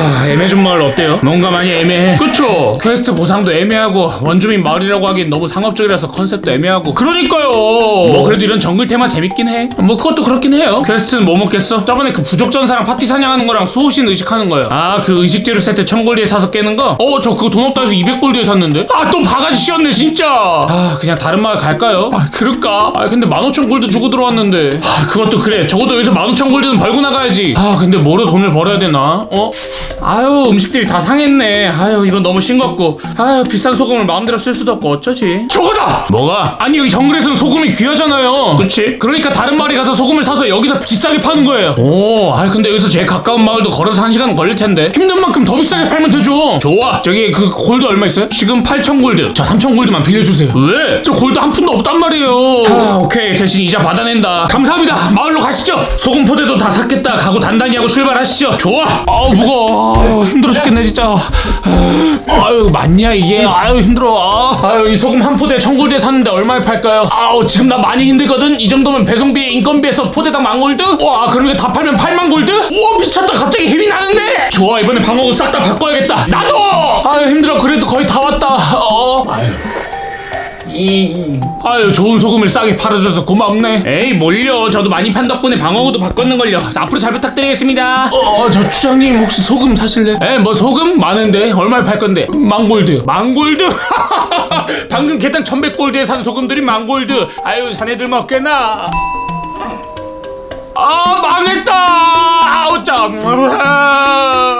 Oh, 아 애매준 마을 어때요? 뭔가 많이 애매해 그쵸 퀘스트 보상도 애매하고 원주민 마을이라고 하기엔 너무 상업적이라서 컨셉도 애매하고 그러니까요 뭐 그래도 이런 정글 테마 재밌긴 해 뭐 그것도 그렇긴 해요 퀘스트는 뭐 먹겠어? 저번에 그 부족 전사랑 파티 사냥하는 거랑 수호신 의식하는 거요 아 그 의식 재료 세트 1000골드에 사서 깨는 거? 어 저 그거 돈 없다 해서 200골드에 샀는데 아 또 바가지 씌웠네 진짜 아 그냥 다른 마을 갈까요? 아 그럴까? 아 근데 15,000골드 주고 들어왔는데 아 그것도 그래 적어도 여기서 15,000골드는 벌고 나가야지 아 근데 뭐로 돈을 벌어야 되나? 어? 아유 음식들이 다 상했네. 아유 이건 너무 싱겁고. 아유 비싼 소금을 마음대로 쓸 수도 없고 어쩌지? 저거다! 뭐가? 아니 여기 정글에서는 소금이 귀하잖아요. 그치? 그러니까 다른 마을에 가서 소금을 사서 여기서 비싸게 파는 거예요. 오 아니 근데 여기서 제일 가까운 마을도 걸어서 한 시간 걸릴 텐데. 힘든 만큼 더 비싸게 팔면 되죠. 좋아. 저기 그 골드 얼마 있어요? 지금 8천 골드. 저 3천 골드만 빌려주세요. 왜? 저 골드 한 푼도 없단 말이에요. 아 오케이 대신 이자 받아낸다. 감사합니다. 마을로 가시죠. 소금 포대도 다 샀겠다. 가고 단단히 하고 출발하시죠. 좋아. 아우 무거워. 아유 힘들어 죽겠네 진짜. 아유 맞냐 이게? 아유 힘들어. 아, 아유 이 소금 한 포대 천 골드에 샀는데 얼마에 팔까요? 아우 지금 나 많이 힘들거든. 이 정도면 배송비에 인건비에서 포대당 만 골드? 와 그러면 다 팔면 8만 골드? 우와 미쳤다. 갑자기 힘이 나는데? 좋아 이번에 방어구 싹 다 바꿔야겠다. 나도! 아유 힘들어. 그래도 거의 다 왔다 음, 아유 좋은 소금을 싸게 팔아줘서 고맙네. 에이 뭘요? 저도 많이 판 덕분에 방어구도 바꿨는걸요. 앞으로 잘 부탁드리겠습니다. 어저 추장님 혹시 소금 사실래? 에뭐 소금? 많은데? 얼마에 팔 건데? 망골드. 망골드? 방금 개당 1100골드에 산 소금들이 망골드. 아유 자네들 먹겠나. 아 망했다